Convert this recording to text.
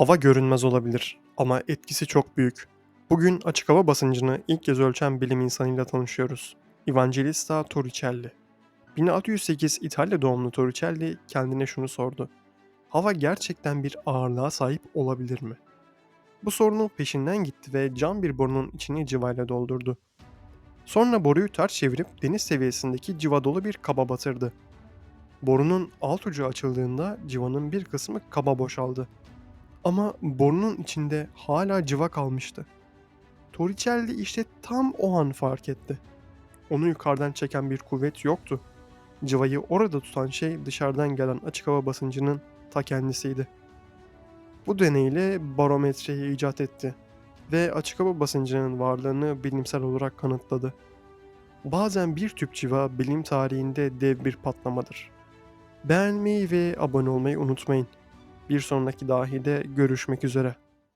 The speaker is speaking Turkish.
Hava görünmez olabilir ama etkisi çok büyük. Bugün açık hava basıncını ilk kez ölçen bilim insanıyla tanışıyoruz. Evangelista Torricelli. 1608 İtalya doğumlu Torricelli kendine şunu sordu. Hava gerçekten bir ağırlığa sahip olabilir mi? Bu sorunun peşinden gitti ve cam bir borunun içini cıvayla doldurdu. Sonra boruyu ters çevirip deniz seviyesindeki civa dolu bir kaba batırdı. Borunun alt ucu açıldığında civanın bir kısmı kaba boşaldı. Ama borunun içinde hala cıva kalmıştı. Torricelli işte tam o an fark etti. Onu yukarıdan çeken bir kuvvet yoktu. Cıvayı orada tutan şey dışarıdan gelen açık hava basıncının ta kendisiydi. Bu deneyle barometreyi icat etti ve açık hava basıncının varlığını bilimsel olarak kanıtladı. Bazen bir tüp civa bilim tarihinde dev bir patlamadır. Beğenmeyi ve abone olmayı unutmayın. Bir sonraki dahide görüşmek üzere.